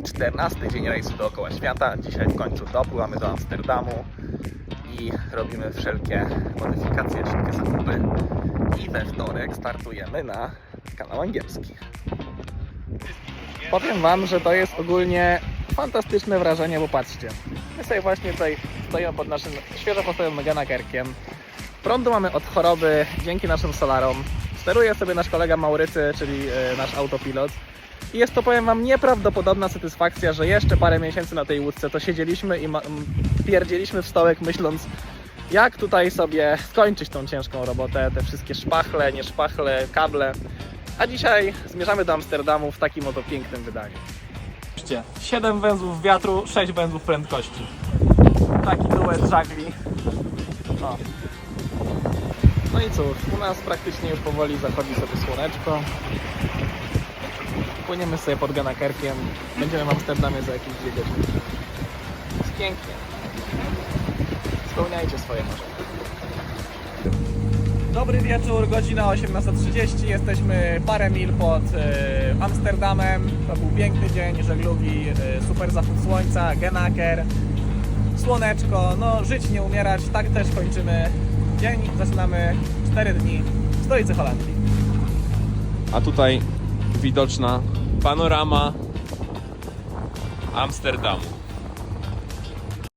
i 14 dzień rejsu dookoła świata. Dzisiaj w końcu dopływamy do Amsterdamu i robimy wszelkie modyfikacje, wszelkie zakupy. I we wtorek startujemy na kanał angielski. Powiem Wam, że to jest ogólnie fantastyczne wrażenie, bo patrzcie. My sobie właśnie tutaj stoimy pod naszym świeżo postawionym Meganakerkiem. Prądu mamy od choroby dzięki naszym solarom. Steruje sobie nasz kolega Maurycy, czyli e, nasz autopilot. I jest to, powiem Wam, nieprawdopodobna satysfakcja, że jeszcze parę miesięcy na tej łódce to siedzieliśmy i pierdzieliśmy w stołek myśląc, jak tutaj sobie skończyć tą ciężką robotę, te wszystkie szpachle, nie szpachle, kable. A dzisiaj zmierzamy do Amsterdamu w takim oto pięknym wydaniu. 7 węzłów wiatru, 6 węzłów prędkości. Taki duet żagli. O. No i cóż, u nas praktycznie już powoli zachodzi sobie słoneczko. Płyniemy sobie pod Ganakerkiem. Będziemy w Amsterdamie za jakieś 2 godziny. Jest pięknie. Spełniajcie swoje marzenia. Dobry wieczór, godzina 18.30. Jesteśmy parę mil pod e, Amsterdamem. To był piękny dzień żeglugi, e, super zachód słońca, Genaker, słoneczko. No, żyć nie umierać. Tak też kończymy dzień. Zaczynamy 4 dni w stolicy Holandii. A tutaj widoczna panorama Amsterdamu.